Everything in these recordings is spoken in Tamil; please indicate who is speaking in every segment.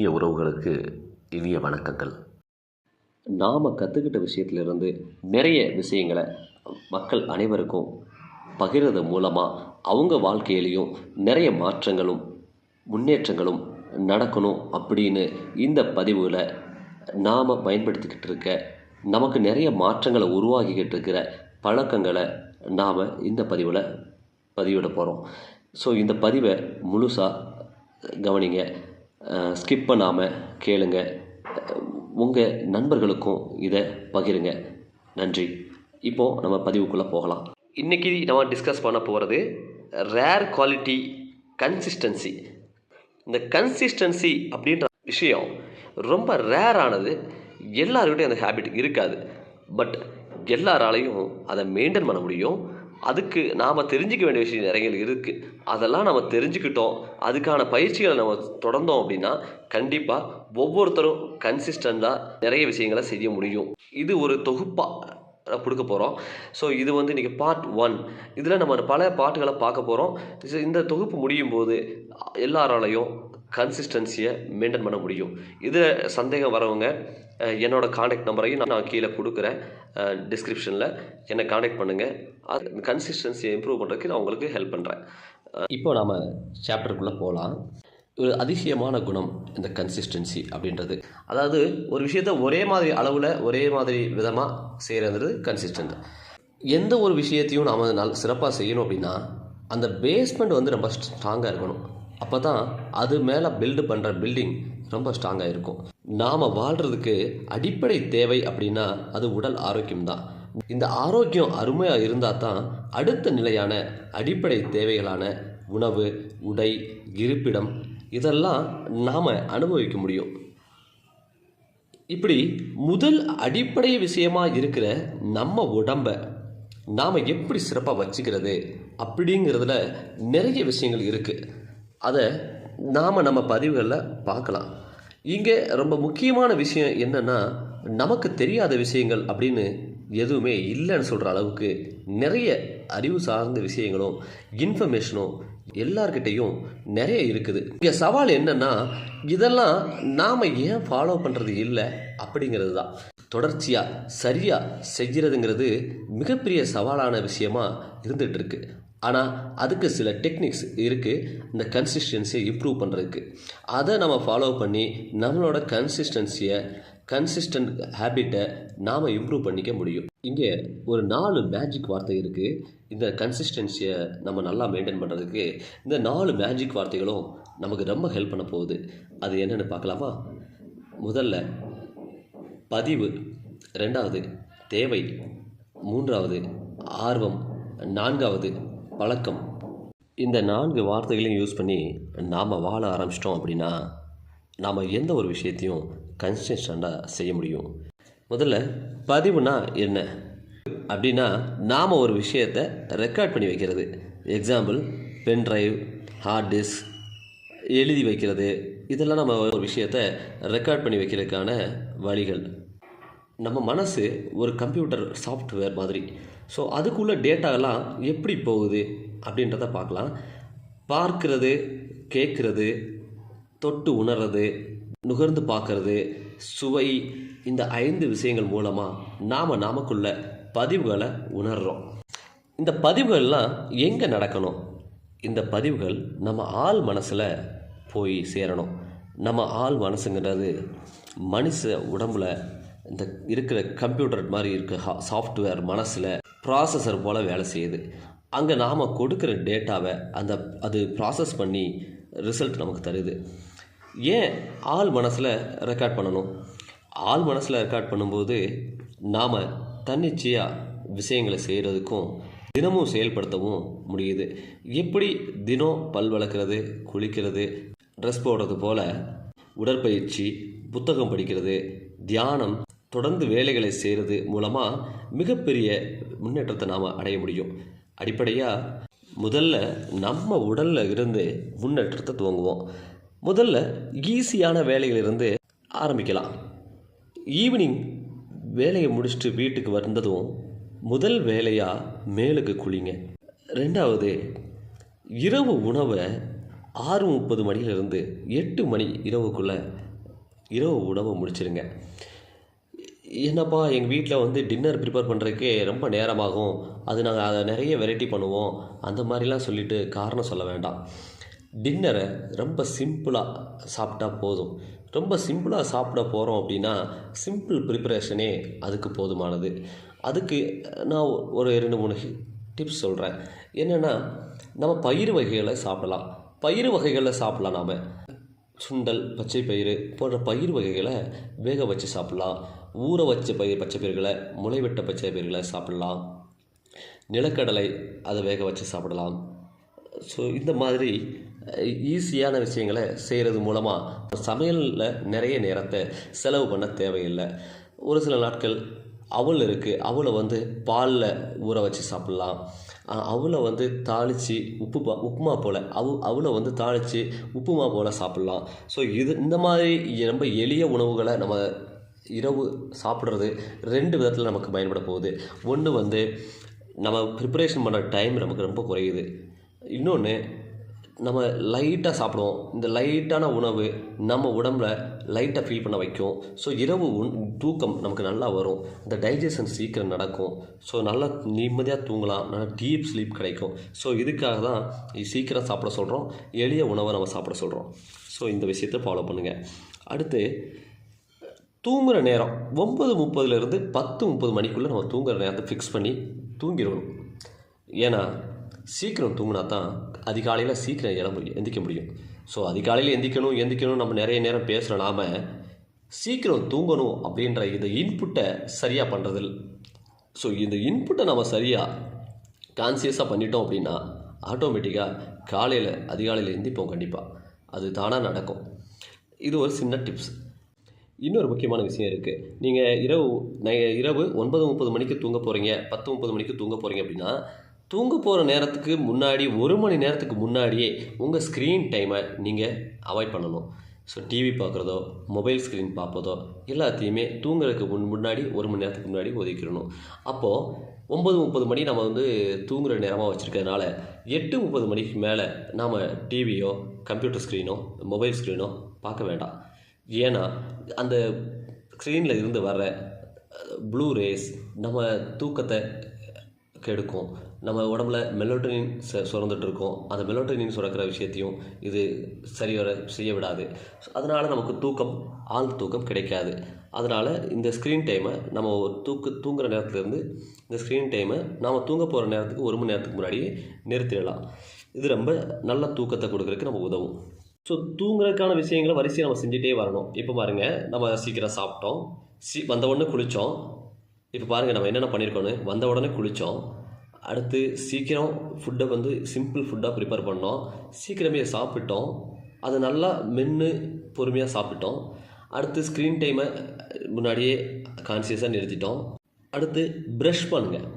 Speaker 1: இனிய உறவுகளுக்கு இனிய வணக்கங்கள்.
Speaker 2: நாம் கற்றுக்கிட்ட விஷயத்திலிருந்து நிறைய விஷயங்களை மக்கள் அனைவருக்கும் பகிர்றது மூலமாக அவங்க வாழ்க்கையிலையும் நிறைய மாற்றங்களும் முன்னேற்றங்களும் நடக்கணும் அப்படின்னு இந்த பதிவில் நாம் பயன்படுத்திக்கிட்டு இருக்க நமக்கு நிறைய மாற்றங்களை உருவாக்கிக்கிட்டு இருக்கிற பழக்கங்களை நாம் இந்த பதிவில் பதிவிட போகிறோம் ஸோ இந்த பதிவை முழுசாக கவனிங்க. ஸ்கிப் பண்ணாமல் கேளுங்க. உங்கள் நண்பர்களுக்கும் இதை பகிருங்க. நன்றி. இப்போது நம்ம பதிவுக்குள்ளே போகலாம். இன்றைக்கி நம்ம டிஸ்கஸ் பண்ண போகிறது ரேர் குவாலிட்டி கன்சிஸ்டன்சி இந்த கன்சிஸ்டன்சி அப்படின்ற விஷயம் ரொம்ப ரேரானது எல்லாருக்கிட்டையும் அந்த ஹேபிட் இருக்காது. பட் எல்லாராலையும் அதை மெயின்டைன் பண்ண முடியும். அதுக்கு நாம் தெரிஞ்சிக்க வேண்டிய விஷயம் நிறைய இருக்குது அதெல்லாம் நம்ம தெரிஞ்சுக்கிட்டோம். அதுக்கான பயிற்சிகளை நம்ம தொடர்ந்தோம் அப்படின்னா கண்டிப்பாக ஒவ்வொருத்தரும் கன்சிஸ்டண்ட்டாக நிறைய விஷயங்களை செய்ய முடியும். இது ஒரு தொகுப்பாக கொடுக்க போகிறோம் ஸோ இது வந்து இன்றைக்கி பார்ட் ஒன் இதில் நம்ம பல பாட்டுகளை பார்க்க போகிறோம் இந்த தொகுப்பு முடியும் போது எல்லாராலையும் கன்சிஸ்டன்சியை மெயின்டைன் பண்ண முடியும். இதில் சந்தேகம் வரவங்க என்னோடய என்னோட காண்டாக்ட் நம்பரையும் நான் கீழே கொடுக்குறேன். டிஸ்கிரிப்ஷனில் என்னை காண்டாக்ட் பண்ணுங்கள் அது கன்சிஸ்டன்சியை இம்ப்ரூவ் பண்ணுறதுக்கு நான் உங்களுக்கு ஹெல்ப் பண்ணுறேன் இப்போ நாம் சாப்டருக்குள்ளே போகலாம் ஒரு அதிசயமான குணம் இந்த கன்சிஸ்டன்சி அப்படின்றது. அதாவது ஒரு விஷயத்தை ஒரே மாதிரி அளவில் ஒரே மாதிரி விதமாக செய்கிறது கன்சிஸ்டன்ட் எந்த ஒரு விஷயத்தையும் நாம் நல் சிறப்பாக செய்யணும் அப்படின்னா அந்த பேஸ்மெண்ட் வந்து ரொம்ப ஸ்ட்ராங்காக இருக்கணும். அப்போ தான் அது மேலே பில்டு பண்ணுற பில்டிங் ரொம்ப ஸ்ட்ராங்காக இருக்கும். நாம் வாழ்கிறதுக்கு அடிப்படை தேவை அப்படின்னா அது உடல் ஆரோக்கியம் தான். இந்த ஆரோக்கியம் அருமையாக இருந்தால் தான் அடுத்த நிலையான அடிப்படை தேவைகளான உணவு உடை இருப்பிடம் இதெல்லாம் நாம் அனுபவிக்க முடியும். இப்படி முதல் அடிப்படை விஷயமாக இருக்கிற நம்ம உடம்ப நாம் எப்படி சிறப்பாக வச்சுக்கிறது அப்படிங்கிறதுல நிறைய விஷயங்கள் இருக்குது அதை நாம் நம்ம பதிவுகளில் பார்க்கலாம். இங்கே ரொம்ப முக்கியமான விஷயம் என்னென்னா நமக்கு தெரியாத விஷயங்கள் அப்படின்னு எதுவுமே இல்லைன்னு சொல்கிற அளவுக்கு நிறைய அறிவு சார்ந்த விஷயங்களும் இன்ஃபர்மேஷனும் எல்லார்கிட்டேயும் நிறைய இருக்குது. இங்கே சவால் என்னென்னா இதெல்லாம் நாம் ஏன் ஃபாலோ பண்ணுறது இல்லை அப்படிங்கிறது தான். தொடர்ச்சியாக சரியாக செய்கிறதுங்கிறது மிகப்பெரிய சவாலான விஷயமா இருந்துகிட்ருக்கு ஆனால் அதுக்கு சில டெக்னிக்ஸ் இருக்குது இந்த கன்சிஸ்டன்சியை இம்ப்ரூவ் பண்ணுறதுக்கு அதை நம்ம ஃபாலோ பண்ணி நம்மளோட கன்சிஸ்டன்சியை கன்சிஸ்டன்ட் ஹேபிட்டை நாம் இம்ப்ரூவ் பண்ணிக்க முடியும். இங்கே ஒரு நாலு மேஜிக் வார்த்தை இருக்குது இந்த கன்சிஸ்டன்சியை நம்ம நல்லா மெயின்டைன் பண்ணுறதுக்கு இந்த நாலு மேஜிக் வார்த்தைகளும் நமக்கு ரொம்ப ஹெல்ப் பண்ண போகுது. அது என்னென்னு பார்க்கலாமா? முதல்ல பதிவு. ரெண்டாவது தேவை. மூன்றாவது ஆர்வம். நான்காவது பழக்கம் இந்த நான்கு வார்த்தைகளையும் யூஸ் பண்ணி நாம் வாழ ஆரம்பிச்சிட்டோம் அப்படின்னா நாம் எந்த ஒரு விஷயத்தையும் கன்சிஸ்டண்ட்டாக செய்ய முடியும். முதல்ல பதிவுனா என்ன? அப்படின்னா நாம் ஒரு விஷயத்தை ரெக்கார்ட் பண்ணி வைக்கிறது. Example pen drive hard disk எழுதி வைக்கிறது. இதெல்லாம் நம்ம ஒரு விஷயத்தை ரெக்கார்ட் பண்ணி வைக்கிறதுக்கான வழிகள். நம்ம மனசு ஒரு கம்ப்யூட்டர் சாஃப்ட்வேர் மாதிரி. ஸோ அதுக்குள்ள டேட்டாலாம் எப்படி போகுது அப்படின்றத பார்க்கலாம். பார்க்கிறது கேட்குறது தொட்டு உணர்றது நுகர்ந்து பார்க்கறது சுவை இந்த ஐந்து விஷயங்கள் மூலமாக நாம் நாமக்குள்ள பதிவுகளை உணர்கிறோம் இந்த பதிவுகள்லாம் எங்கே நடக்கணும்? இந்த பதிவுகள் நம்ம ஆள் மனசில் போய் சேரணும். நம்ம ஆள் மனசுங்கிறது மனுஷ உடம்புல இந்த இருக்கிற கம்ப்யூட்டர் மாதிரி இருக்க சாஃப்ட்வேர் மனசில் ப்ராசஸர் போல் வேலை செய்யுது. அங்கே நாம் கொடுக்குற டேட்டாவை அந்த அது ப்ராசஸ் பண்ணி ரிசல்ட் நமக்கு தருது. ஏன் ஆள் மனசில் ரெக்கார்ட் பண்ணணும்? ஆள் மனசில் ரெக்கார்ட் பண்ணும்போது நாம் தன்னிச்சையாக விஷயங்களை செய்கிறதுக்கும் தினமும் செயல்படுத்தவும் முடியுது. எப்படி தினம் பல் வளர்க்குறது குளிக்கிறது ட்ரெஸ் போடுறது போல் உடற்பயிற்சி புத்தகம் படிக்கிறது தியானம் தொடர்ந்து வேலைகளை செய்கிறது மூலமாக மிகப்பெரிய முன்னேற்றத்தை நாம் அடைய முடியும். அடிப்படையாக முதல்ல நம்ம உடலில் இருந்து முன்னேற்றத்தை துவங்குவோம். முதல்ல ஈஸியான வேலைகளிலிருந்து ஆரம்பிக்கலாம். ஈவினிங் வேலையை முடிச்சுட்டு வீட்டுக்கு வந்ததும் முதல் வேலையாக மேலுக்கு குளிங்க. ரெண்டாவது இரவு உணவை ஆறு முப்பது மணியிலிருந்து எட்டு மணி இரவுக்குள்ளே இரவு உணவை முடிச்சிருங்க. என்னப்பா எங்கள் வீட்டில் வந்து டின்னர் ப்ரிப்பேர் பண்ணுறதுக்கே ரொம்ப நேரமாகும். அது நாங்கள் அதை நிறைய வெரைட்டி பண்ணுவோம். அந்த மாதிரிலாம் சொல்லிட்டு காரணம் சொல்ல வேண்டாம். டின்னரை ரொம்ப சிம்பிளாக சாப்பிட்டா போதும். ரொம்ப சிம்பிளாக சாப்பிட போகிறோம் அப்படின்னா சிம்பிள் ப்ரிப்பரேஷனே அதுக்கு போதுமானது. அதுக்கு நான் ஒரு ரெண்டு மூணு டிப்ஸ் சொல்கிறேன் என்னென்னா நம்ம பயிர் வகைகளை சாப்பிடலாம். பயிர் வகைகளை சாப்பிடலாம் நாம். சுண்டல் பச்சை பயிறு போன்ற பயிர் வகைகளை வேக வச்சு சாப்பிட்லாம். ஊற வச்ச பயிர் பச்சை பயிர்களை முளைவிட்ட பச்சை பயிர்களை சாப்பிடலாம். நிலக்கடலை அதை வேக வச்சு சாப்பிடலாம். ஸோ இந்த மாதிரி ஈஸியான விஷயங்களை செய்கிறது மூலமாக சமையலில் நிறைய நேரத்தை செலவு பண்ண தேவையில்லை. ஒரு சில நாட்கள் அவல் இருக்குது அவளை வந்து பாலில் ஊற வச்சு சாப்பிட்லாம். அவலை வந்து தாளித்து உப்பு பா உப்புமா போல் அவு அவலை வந்து தாளித்து உப்புமா போல் சாப்பிட்லாம். ஸோ இது இந்த மாதிரி ரொம்ப எளிய உணவுகளை நம்ம இரவு சாப்பிட்றது ரெண்டு விதத்தில் நமக்கு பயன்பட போகுது. ஒன்று வந்து நம்ம ப்ரிப்பரேஷன் பண்ணுற டைம் நமக்கு ரொம்ப குறையுது. இன்னொன்று நம்ம லைட்டாக சாப்பிடுவோம். இந்த லைட்டான உணவு நம்ம உடம்புல லைட்டாக ஃபீல் பண்ண வைக்கும். ஸோ இரவு உண் தூக்கம் நமக்கு நல்லா வரும். இந்த டைஜஷன் சீக்கிரம் நடக்கும். ஸோ நல்லா நிம்மதியாக தூங்கலாம். நல்லா டீப் ஸ்லீப் கிடைக்கும். ஸோ இதுக்காக தான் சீக்கிரம் சாப்பிட சொல்கிறோம் எளிய உணவை நம்ம சாப்பிட சொல்கிறோம் ஸோ இந்த விஷயத்தை ஃபாலோ பண்ணுங்கள் அடுத்து தூங்குகிற நேரம். ஒம்பது முப்பதுலேருந்து பத்து முப்பது மணிக்குள்ளே நம்ம தூங்குகிற நேரத்தை ஃபிக்ஸ் பண்ணி தூங்கிடணும். ஏன்னா சீக்கிரம் தூங்கினா தான் அதிகாலையில் சீக்கிரம் எழ முடியும் எந்திக்க முடியும். ஸோ அதிகாலையில் எந்திக்கணும் எந்திக்கணும் நம்ம நிறைய நேரம் பேசுகிற நாம சீக்கிரம் தூங்கணும் அப்படின்ற இந்த இன்புட்டை சரியாக பண்ணுறதில் ஸோ இந்த இன்புட்டை நம்ம சரியாக கான்சியஸாக பண்ணிட்டோம் அப்படின்னா ஆட்டோமேட்டிக்காக காலையில் அதிகாலையில் எந்திப்போம் கண்டிப்பாக அது தானாக நடக்கும். இது ஒரு சின்ன டிப்ஸ் இன்னொரு முக்கியமான விஷயம் இருக்குது நீங்கள் இரவு நை இரவு ஒன்பது முப்பது மணிக்கு தூங்க போகிறீங்க பத்து முப்பது மணிக்கு தூங்க போகிறீங்க அப்படின்னா தூங்க போகிற நேரத்துக்கு முன்னாடி ஒரு மணி நேரத்துக்கு முன்னாடியே உங்கள் ஸ்க்ரீன் டைமை நீங்கள் அவாய்ட் பண்ணணும். ஸோ டிவி பார்க்குறதோ மொபைல் ஸ்க்ரீன் பார்ப்பதோ எல்லாத்தையுமே தூங்குறதுக்கு முன் முன்னாடி ஒரு மணி நேரத்துக்கு முன்னாடி ஒதுக்கிடணும். அப்போது ஒம்பது முப்பது மணி நம்ம வந்து தூங்குற நேரமாக வச்சுருக்கிறதுனால எட்டு முப்பது மணிக்கு மேலே நாம் டிவியோ கம்ப்யூட்டர் ஸ்க்ரீனோ மொபைல் ஸ்க்ரீனோ பார்க்க வேண்டாம். ஏன்னா அந்த ஸ்க்ரீனில் இருந்து வர்ற ப்ளூ ரேஸ் நம்ம தூக்கத்தை கெடுக்கும். நம்ம உடம்புல மெலோட்டனின் சுரந்துட்டு இருக்கோம் அந்த மெலோட்டனின் சுரக்கிற விஷயத்தையும் இது சரிவர செய்ய விடாது. அதனால் நமக்கு தூக்கம் ஆழ் தூக்கம் கிடைக்காது. அதனால் இந்த ஸ்க்ரீன் டைமை நம்ம தூக்கு தூங்குகிற நேரத்துலேருந்து இந்த ஸ்க்ரீன் டைமை நாம் தூங்க போகிற நேரத்துக்கு ஒரு மணி நேரத்துக்கு முன்னாடியே நிறுத்திடலாம். இது ரொம்ப நல்ல தூக்கத்தை கொடுக்குறதுக்கு நம்ம உதவும். ஸோ தூங்குறதுக்கான விஷயங்களை வரிசையை நம்ம செஞ்சுட்டே வரணும். இப்போ பாருங்கள் நம்ம சீக்கிரம் சாப்பிட்டோம். சி வந்த உடனே குளித்தோம் இப்போ பாருங்கள் நம்ம என்னென்ன பண்ணியிருக்கோன்னு வந்த உடனே குளித்தோம் அடுத்து சீக்கிரம் ஃபுட்டை வந்து சிம்பிள் ஃபுட்டாக ப்ரிப்பேர் பண்ணோம். சீக்கிரமே சாப்பிட்டோம். அதை நல்லா மென்று பொறுமையாக சாப்பிட்டோம். அடுத்து ஸ்க்ரீன் டைமை முன்னாடியே கான்சியஸாக நிறுத்திட்டோம். அடுத்து ப்ரஷ் பண்ணுங்கள்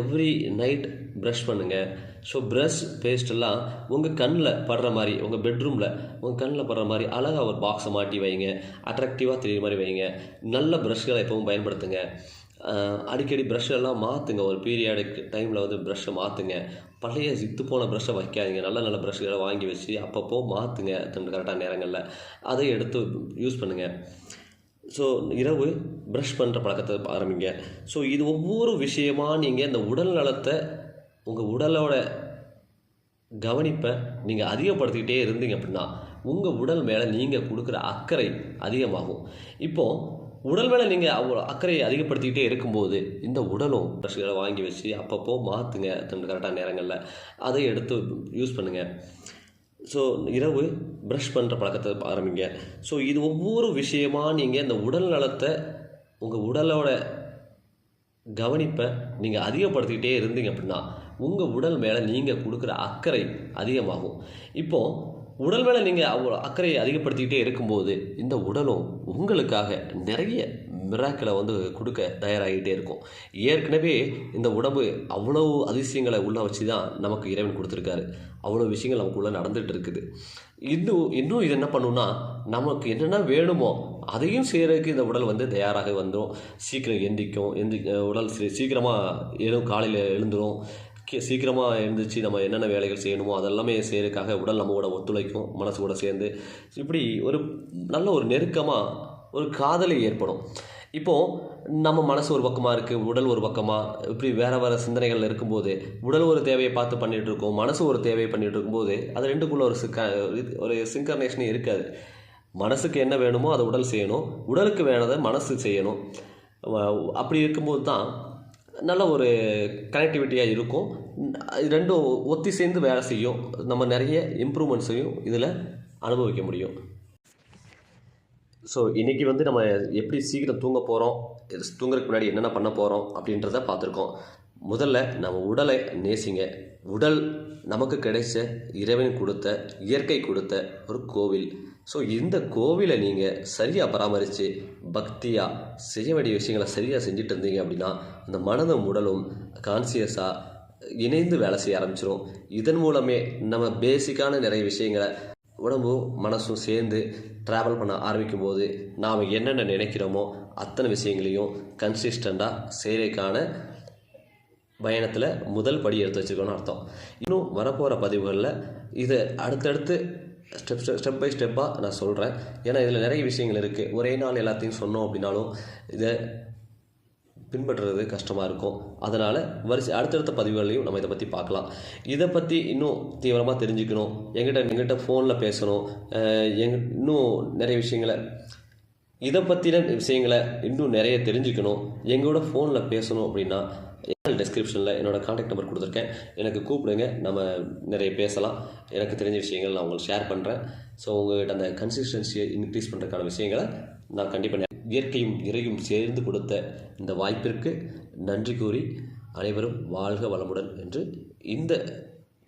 Speaker 2: எவ்ரி நைட் ப்ரஷ் பண்ணுங்கள் ஸோ ப்ரஷ் பேஸ்டெல்லாம் உங்கள் கண்ணில் படுற மாதிரி உங்கள் பெட்ரூமில் உங்கள் கண்ணில் படுற மாதிரி அழகாக ஒரு பாக்ஸை மாட்டி வைங்க. அட்ராக்டிவாக தெரியுற மாதிரி வைங்க. நல்ல ப்ரஷ்களை எப்பவும் பயன்படுத்துங்க. அடிக்கடி ப்ரஷ்ஷெல்லாம் மாற்றுங்க ஒரு பீரியாடிக் டைமில் வந்து ப்ரஷ்ஷை மாற்றுங்க பழைய சித்து போன ப்ரஷ்ஷை வைக்காதீங்க. நல்ல நல்ல ப்ரஷ்களை வாங்கி வச்சு அப்பப்போ மாற்றுங்க கரெக்டான நேரங்களில். அதை எடுத்து யூஸ் பண்ணுங்கள் ஸோ இரவு ப்ரஷ் பண்ணுற பழக்கத்தை ஆரம்பிங்க. ஸோ இது ஒவ்வொரு விஷயமா நீங்கள் இந்த உடல் நலத்தை உங்கள் உடலோட கவனிப்பை நீங்கள் அதிகப்படுத்திக்கிட்டே இருந்தீங்க அப்படின்னா உங்கள் உடல் மேலே நீங்கள் கொடுக்குற அக்கறை அதிகமாகும். இப்போது உடல் மேலே நீங்கள் அவ்வளோ அக்கறையை அதிகப்படுத்திக்கிட்டே இருக்கும்போது இந்த உடலும் ப்ரஷ்களை வாங்கி வச்சு அப்பப்போ மாற்றுங்க கரெக்டான நேரங்களில். அதை எடுத்து யூஸ் பண்ணுங்கள் ஸோ இரவு ப்ரஷ் பண்ணுற பழக்கத்தை ஆரம்பிங்க. ஸோ இது ஒவ்வொரு விஷயமாக நீங்கள் இந்த உடல் நலத்தை உங்கள் உடலோட கவனிப்பை நீங்கள் அதிகப்படுத்திக்கிட்டே இருந்தீங்க அப்படின்னா உங்கள் உடல் மேலே நீங்கள் கொடுக்குற அக்கறை அதிகமாகும். இப்போது உடல் மேலே நீங்கள் அவ்வளோ அக்கறையை அதிகப்படுத்திக்கிட்டே இருக்கும்போது இந்த உடலும் உங்களுக்காக நிறைய மிராக்களை வந்து கொடுக்க தயாராகிட்டே இருக்கும். ஏற்கனவே இந்த உடம்பு அவ்வளோ அதிசயங்களை உள்ளே வச்சு தான் நமக்கு இறைவன் கொடுத்துருக்காரு. அவ்வளோ விஷயங்கள் நமக்குள்ளே நடந்துகிட்டு இருக்குது. இன்னும் இன்னும் இது என்ன பண்ணுன்னா நமக்கு என்னென்ன வேணுமோ அதையும் செய்கிறதுக்கு இந்த உடல் வந்து தயாராக வந்துடும் சீக்கிரம் எந்திக்கும் எந்தி உடல் சீ- சீக்கிரமாக எழும் காலையில் எழுந்துடும் சீக்கிரமாக எழுந்திரிச்சு நம்ம என்னென்ன வேலைகள் செய்யணுமோ அதெல்லாமே செய்கிறதுக்காக உடல் நம்ம கூட ஒத்துழைக்கும் மனசு கூட சேர்ந்து. இப்படி ஒரு நல்ல ஒரு நெருக்கமாக ஒரு காதலை ஏற்படும். இப்போது நம்ம மனசு ஒரு பக்கமாக இருக்குது உடல் ஒரு பக்கமாக இப்படி வேறு வேறு சிந்தனைகள் இருக்கும்போது உடல் ஒரு தேவையை பார்த்து பண்ணிகிட்டு இருக்கோம் மனசு ஒரு தேவையை பண்ணிகிட்டு இருக்கும்போது அது ரெண்டுக்குள்ள ஒரு சிக்க ஒரு சிங்கர்னேஷனே இருக்காது. மனசுக்கு என்ன வேணுமோ அதை உடல் செய்யணும் உடலுக்கு வேணதை மனசு செய்யணும். அப்படி இருக்கும்போது தான் நல்ல ஒரு கனெக்டிவிட்டியாக இருக்கும். இது ரெண்டும் ஒத்தி சேர்ந்து வேலை செய்யும். நம்ம நிறைய இம்ப்ரூவ்மெண்ட்ஸையும் இதில் அனுபவிக்க முடியும். ஸோ இன்றைக்கி வந்து நம்ம எப்படி சீக்கிரம் தூங்க போகிறோம் தூங்குறதுக்கு முன்னாடி என்னென்ன பண்ண போகிறோம் அப்படின்றத பார்த்துருக்கோம். முதல்ல நம்ம உடலை நேசிங்க. உடல் நமக்கு கிடைச்ச இறைவன் கொடுத்த இயற்கை கொடுத்த ஒரு கோவில். ஸோ இந்த கோவிலை நீங்கள் சரியாக பராமரித்து பக்தியாக செய்ய வேண்டிய விஷயங்களை சரியாக செஞ்சுட்டு இருந்தீங்க அப்படின்னா அந்த மனதும் உடலும் கான்சியஸாக இணைந்து வேலை செய்ய ஆரம்பிச்சிடும் இதன் மூலமே நம்ம பேசிக்கான நிறைய விஷயங்களை உடம்பும் மனசும் சேர்ந்து ட்ராவல் பண்ண ஆரம்பிக்கும் போது நாம் என்னென்ன நினைக்கிறோமோ அத்தனை விஷயங்களையும் கன்சிஸ்டண்ட்டாக செய்கிறதுக்கான பயணத்தில் முதல் படி எடுத்து வச்சுருக்கோன்னு அர்த்தம். இன்னும் வரப்போகிற பதிவுகளில் இதை அடுத்தடுத்து ஸ்டெப் ஸ்டெப் பை ஸ்டெப்பாக நான் சொல்கிறேன் ஏன்னா இதில் நிறைய விஷயங்கள் இருக்குது ஒரே நாள் எல்லாத்தையும் சொன்னோம் அப்படின்னாலும் இதை பின்பற்றுறது கஷ்டமாக இருக்கும். அதனால் வரிசை அடுத்தடுத்த பதிவுகளையும் நம்ம இதை பற்றி பார்க்கலாம். இதை பற்றி இன்னும் தீவிரமாக தெரிஞ்சுக்கணும். எங்கிட்ட எங்கிட்ட ஃபோனில் பேசணும். எங் இன்னும் நிறைய விஷயங்களை இதை பற்றின விஷயங்களை இன்னும் நிறைய தெரிஞ்சுக்கணும். எங்களோட ஃபோனில் பேசணும் அப்படின்னா டிஸ்கிரிப்ஷனில் என்னோட காண்டாக்ட் நம்பர் கொடுத்துருக்கேன். எனக்கு கூப்பிடுங்க நம்ம நிறைய பேசலாம். எனக்கு தெரிஞ்ச விஷயங்கள் நான் உங்களுக்கு ஷேர் பண்ணுறேன் ஸோ உங்கள்கிட்ட அந்த கன்சிஸ்டன்சியை இன்க்ரீஸ் பண்ணுறதுக்கான விஷயங்களை நான் கண்டிப்பாக இயற்கையும் இறையும் சேர்ந்து கொடுத்த இந்த வாய்ப்பிற்கு நன்றி கூறி அனைவரும் வாழ்க வளமுடன் என்று இந்த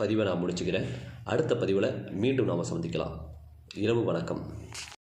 Speaker 2: பதிவை நான் முடிச்சுக்கிறேன். அடுத்த பதிவில் மீண்டும் நாம் சந்திக்கலாம். இரவு வணக்கம்.